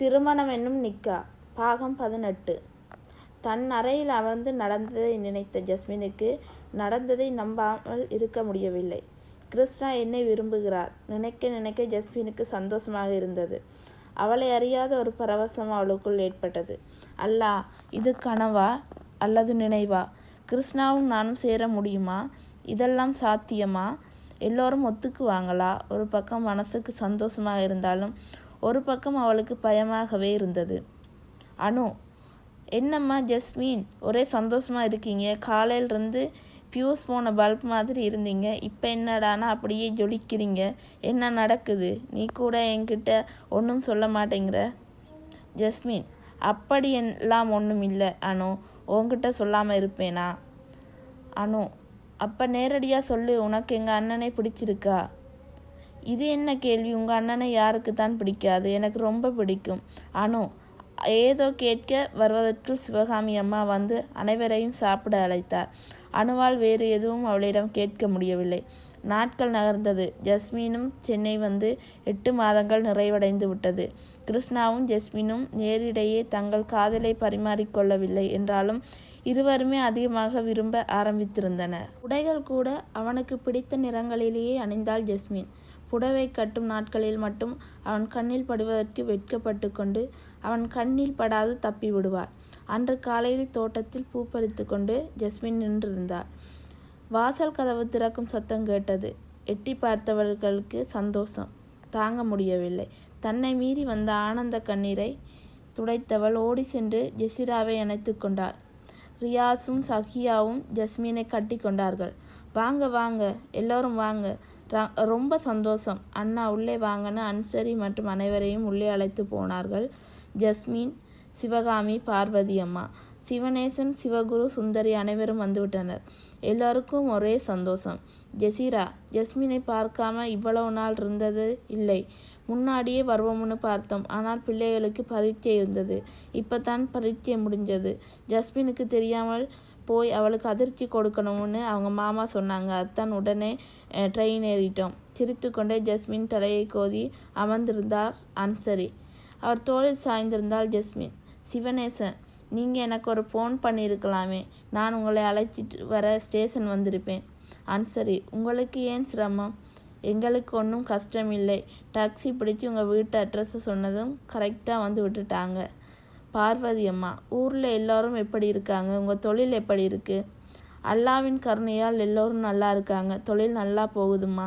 திருமணம் என்னும் நிக்கா பாகம் பதினெட்டு. தன் அறையில் அமர்ந்து நடந்ததை நினைத்த ஜஸ்மினுக்கு நடந்ததை நம்பாமல் இருக்க முடியவில்லை. கிருஷ்ணா என்னை விரும்புகிறார். நினைக்க நினைக்க ஜஸ்மினுக்கு சந்தோஷமாக இருந்தது. அவளை அறியாத ஒரு பரவசம் அவளுக்குள் ஏற்பட்டது. அல்லா இது கனவா அல்லது நினைவா? கிருஷ்ணாவும் நானும் சேர முடியுமா? இதெல்லாம் சாத்தியமா? எல்லோரும் ஒத்துக்குவாங்களா? ஒரு பக்கம் மனசுக்கு சந்தோஷமாக இருந்தாலும் ஒரு பக்கம் அவளுக்கு பயமாகவே இருந்தது. அனு என்னம்மா ஜஸ்மின்? ஒரே சந்தோஷமாக இருக்கீங்க. காலையிலேருந்து ஃபியூஸ் போன பல்ப் மாதிரி இருந்தீங்க. இப்போ என்னடானா அப்படியே ஜொலிக்கிறீங்க. என்ன நடக்குது? நீ கூட என்கிட்ட ஒன்றும் சொல்ல மாட்டேங்கிற. ஜஸ்மின் அப்படி எல்லாம் ஒன்றும் இல்லை அனு. உன்கிட்ட சொல்லாமல் இருப்பேனா? அனு அப்போ நேரடியாக சொல்லு. உனக்கு எங்கள் அண்ணனை பிடிச்சிருக்கா? இது என்ன கேள்வி? உங்கள் அண்ணனை யாருக்கு தான் பிடிக்காது? எனக்கு ரொம்ப பிடிக்கும். அனு ஏதோ கேட்க வருவதற்குள் சிவகாமி அம்மா வந்து அனைவரையும் சாப்பிட அழைத்தார். அணுவால் வேறு எதுவும் அவளிடம் கேட்க முடியவில்லை. நாட்கள் நகர்ந்தது. ஜஸ்மீனும் சென்னை வந்து எட்டு மாதங்கள் நிறைவடைந்து விட்டது. கிருஷ்ணாவும் ஜஸ்மினும் நேரிடையே தங்கள் காதலை பரிமாறிக்கொள்ளவில்லை என்றாலும் இருவருமே அதிகமாக விரும்ப ஆரம்பித்திருந்தனர். உடைகள் கூட அவனுக்கு பிடித்த நிறங்களிலேயே அணிந்தாள் ஜஸ்மின். புடவை கட்டும் நாட்களில் மட்டும் அவன் கண்ணில் படுவதற்கு வெட்கப்பட்டு கொண்டு அவன் கண்ணில் படாது தப்பி விடுவார். அன்று காலையில் தோட்டத்தில் பூ பறித்து கொண்டு ஜஸ்மின் நின்றிருந்தார். வாசல் கதவு திறக்கும் சத்தம் கேட்டது. எட்டி பார்த்தவர்களுக்கு சந்தோஷம். தாங்க முடியவில்லை. தன்னை மீறி வந்த ஆனந்த கண்ணீரை துடைத்தவள் ஓடி சென்று ஜெசிராவை அணைத்து கொண்டார் ரியாஸும் சஹியாவும் ஜஸ்மீனை கட்டி கொண்டார்கள். வாங்க வாங்க எல்லோரும் வாங்க ரொம்ப சந்தோஷம். அண்ணா உள்ளே வாங்கன்னு அன்சரி மற்றும் அனைவரையும் உள்ளே அழைத்து போனார்கள். ஜஸ்மின் சிவகாமி பார்வதி அம்மா. சிவநேசன் சிவகுரு சுந்தரி அனைவரும் வந்துவிட்டனர். எல்லோருக்கும் ஒரே சந்தோஷம். ஜெசீரா ஜஸ்மினை பார்க்காம இவ்வளவு நாள் இருந்தது இல்லை. முன்னாடியே வருவோம்னு பார்த்தோம். ஆனால் பிள்ளைகளுக்கு பரீட்சை இருந்தது. இப்போ தான் பரீட்சை முடிஞ்சது. ஜஸ்மினுக்கு தெரியாமல் போய் அவளுக்கு அதிர்ச்சி கொடுக்கணும்னு அவங்க மாமா சொன்னாங்க. அத்தான் உடனே ட்ரெயின் ஏறிட்டோம். சிரித்து கொண்டே ஜஸ்மின் தலையை கோதி அமர்ந்திருந்தார் அன்சரி. அவர் தோளில் சாய்ந்திருந்தாள் ஜஸ்மின். சிவனேசன் நீங்கள் எனக்கு ஒரு ஃபோன் பண்ணியிருக்கலாமே. நான் உங்களை அழைச்சிட்டு வர ஸ்டேஷன் வந்திருப்பேன். அன்சரி உங்களுக்கு ஏன் சிரமம்? எங்களுக்கு ஒன்றும் கஷ்டம் இல்லை டாக்ஸி பிடிச்சி உங்கள் வீட்டு அட்ரஸை சொன்னதும் கரெக்டாக வந்து விட்டுட்டாங்க. பார்வதி அம்மா ஊரில் எல்லோரும் எப்படி இருக்காங்க? உங்கள் தொழில் எப்படி இருக்குது அல்லாவின் கருணையால் எல்லோரும் நல்லா இருக்காங்க. தொழில் நல்லா போகுதுமா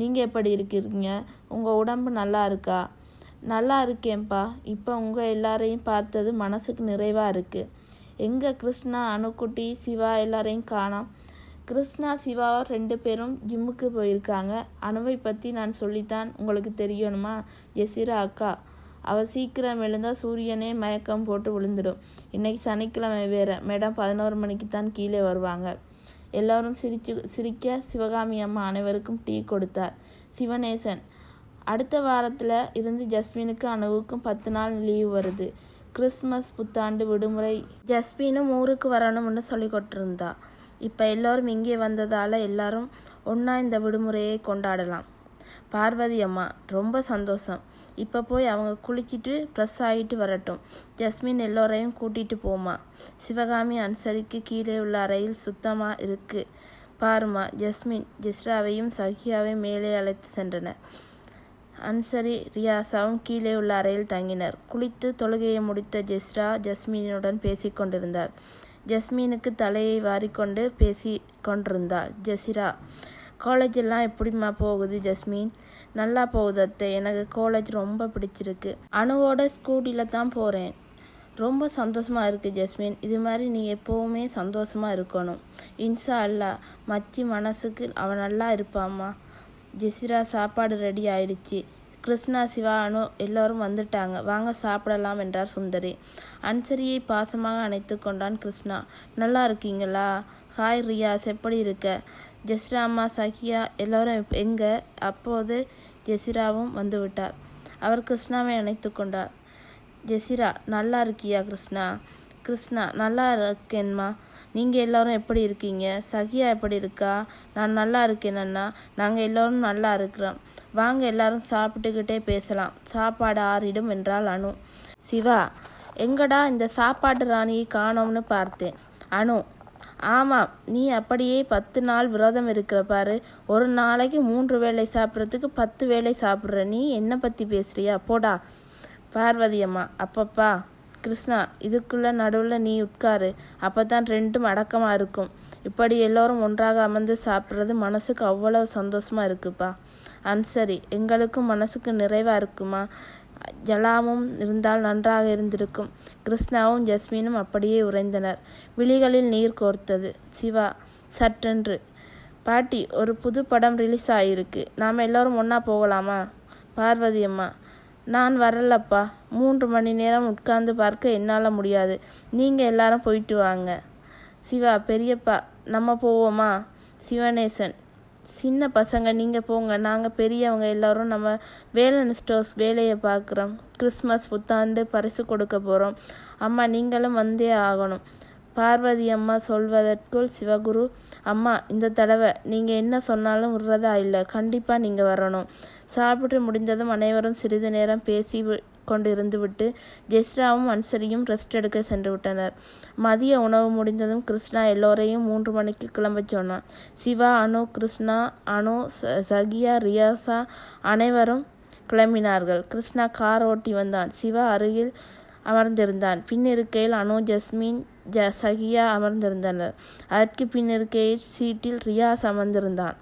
நீங்கள் எப்படி இருக்கிறீங்க உங்கள் உடம்பு நல்லா இருக்கா? நல்லா இருக்கேன்ப்பா. இப்போ உங்கள் எல்லாரையும் பார்த்தது மனசுக்கு நிறைவாக இருக்குது எங்கே கிருஷ்ணா அணுக்குட்டி சிவா எல்லாரையும் காணோம். கிருஷ்ணா சிவா ரெண்டு பேரும் ஜிம்முக்கு போயிருக்காங்க. அணுவை பற்றி நான் சொல்லித்தான் உங்களுக்கு தெரியணுமா? ஜெசிரா அக்கா அவள் சீக்கிரம் எழுந்தால் சூரியனே மயக்கம் போட்டு விழுந்துடும். இன்னைக்கு சனிக்கிழமை வேறு. மேடம் பதினோரு மணிக்கு தான் கீழே வருவாங்க. எல்லோரும் சிரிச்சு சிரிக்க சிவகாமி அம்மா அனைவருக்கும் டீ கொடுத்தார். சிவநேசன் அடுத்த வாரத்தில் இருந்து ஜஸ்மினுக்கு அணுவுக்கும் பத்து நாள் லீவ் வருது. கிறிஸ்மஸ் புத்தாண்டு விடுமுறை. ஜஸ்மினும் ஊருக்கு வரணும்னு சொல்லி கொட்டிருந்தா இப்போ எல்லோரும் இங்கே வந்ததால் எல்லாரும் ஒன்றா இந்த விடுமுறையை கொண்டாடலாம். பார்வதி அம்மா ரொம்ப சந்தோஷம். இப்போ போய் அவங்க குளிச்சுட்டு ப்ரெஸ் ஆகிட்டு வரட்டும். ஜஸ்மின் எல்லோரையும் கூட்டிகிட்டு போமா. சிவகாமி அன்சரிக்கு கீழே உள்ள அறையில் சுத்தமாக இருக்குது பாருமா ஜஸ்மின் ஜெஸ்ராவையும் சஹியாவையும் மேலே அழைத்து சென்றனர் அன்சரி ரியாசாவும் கீழே உள்ள அறையில் தங்கினர். குளித்து தொழுகையை முடித்த ஜெஸ்ரா ஜஸ்மீனுடன் பேசிக்கொண்டிருந்தார் ஜஸ்மீனுக்கு தலையை வாரிக்கொண்டு பேசி கொண்டிருந்தாள். ஜெசிரா காலேஜ் எல்லாம் எப்படிம்மா போகுது ஜஸ்மின்? நல்லா போகுது அத்தை. எனக்கு காலேஜ் ரொம்ப பிடிச்சிருக்கு. அணுவோட ஸ்கூட்டியில் தான் போகிறேன் ரொம்ப சந்தோஷமாக இருக்குது ஜஸ்மின். இது மாதிரி நீ எப்போவுமே சந்தோஷமாக இருக்கணும். இன்சா அல்லா மச்சி மனசுக்கு அவன் நல்லா இருப்பாம்மா. ஜெசிரா சாப்பாடு ரெடி ஆயிடுச்சு. கிருஷ்ணா சிவா அனு எல்லோரும் வந்துட்டாங்க. வாங்க சாப்பிடலாம் என்றார் சுந்தரி. அன்சரியை பாசமாக அணைத்து கொண்டான் கிருஷ்ணா. நல்லா இருக்கீங்களா? ஹாய் ரியாஸ். எப்படி இருக்க? ஜெசிரா அம்மா சகியா எல்லோரும் எங்கே? அப்போது ஜெசிராவும் வந்துவிட்டார். அவர் கிருஷ்ணாவை அணைத்து கொண்டார். ஜெசிரா நல்லா இருக்கியா கிருஷ்ணா? கிருஷ்ணா நல்லா இருக்கேன்மா. நீங்கள் எல்லோரும் எப்படி இருக்கீங்க? சகியா எப்படி இருக்கா? நான் நல்லா இருக்கேன் அண்ணா. நாங்கள் எல்லோரும் நல்லா இருக்கிறோம். வாங்க எல்லாரும் சாப்பிட்டுக்கிட்டே பேசலாம். சாப்பாடு ஆறிடும் என்றால் அனு. சிவா எங்கடா இந்த சாப்பாட்டு ராணியை காணோம்னு பார்த்தேன். அனு ஆமாம் நீ அப்படியே பத்து நாள் விரதம் இருக்கிற பாரு. ஒரு நாளைக்கு மூன்று வேளை சாப்பிட்றதுக்கு பத்து வேளை சாப்பிட்ற. நீ என்ன பற்றி பேசுறியா? போடா. பார்வதி அம்மா அப்பப்பா. கிருஷ்ணா இதுக்குள்ள நடுவில் நீ உட்காரு. அப்போ தான் ரெண்டும் அடக்கமாக இருக்கும். இப்படி எல்லோரும் ஒன்றாக அமர்ந்து சாப்பிட்றது மனசுக்கு அவ்வளோ சந்தோஷமாக இருக்குப்பா. அன்சரி எங்களுக்கும் மனசுக்கு நிறைவாக இருக்குமா? ஜலாமும் இருந்தால் நன்றாக இருந்திருக்கும். கிருஷ்ணாவும் ஜஸ்மினும் அப்படியே உறைந்தனர். விழிகளில் நீர் கோர்த்தது. சிவா சட்டென்று பாட்டி ஒரு புது படம் ரிலீஸ் ஆகிருக்கு நாம் எல்லோரும் ஒன்றா போகலாமா? பார்வதி அம்மா நான் வரலப்பா. மூன்று மணி நேரம் உட்கார்ந்து பார்க்க என்னால் முடியாது. நீங்கள் எல்லாரும் போயிட்டு வாங்க. சிவா பெரியப்பா நம்ம போவோமா? சிவனேசன் சின்ன பசங்க நீங்கள் போங்க. நாங்கள் பெரியவங்க எல்லோரும் நம்ம வேலன் ஸ்டோர்ஸ் வேலையை பார்க்குறோம். கிறிஸ்மஸ் புத்தாண்டு பரிசு கொடுக்க போகிறோம் அம்மா நீங்களும் வந்தே ஆகணும். பார்வதி அம்மா சொல்வதற்குள் சிவகுரு அம்மா இந்த தடவை நீங்கள் என்ன சொன்னாலும் விடுறதா இல்லை. கண்டிப்பாக நீங்கள் வரணும். சாப்பிட்டு முடிந்ததும் அனைவரும் சிறிது நேரம் பேசி கொண்டு இருந்துவிட்டு ஜெஸ்ராவும் அன்சரியும் ரெஸ்ட் எடுக்க சென்று விட்டனர். மதிய உணவு முடிந்ததும் கிருஷ்ணா எல்லோரையும் மூன்று மணிக்கு கிளம்பச் சொன்னான். சிவா அனு கிருஷ்ணா அனு சகியா ரியாசா அனைவரும் கிளம்பினார்கள். கிருஷ்ணா கார் ஓட்டி வந்தான். சிவா அருகில் அமர்ந்திருந்தான். பின்னிருக்கையில் அனு ஜஸ்மின் ஜ சகியா அமர்ந்திருந்தனர். அதற்கு பின்னிருக்கையில் சீட்டில் ரியாஸ் அமர்ந்திருந்தான்.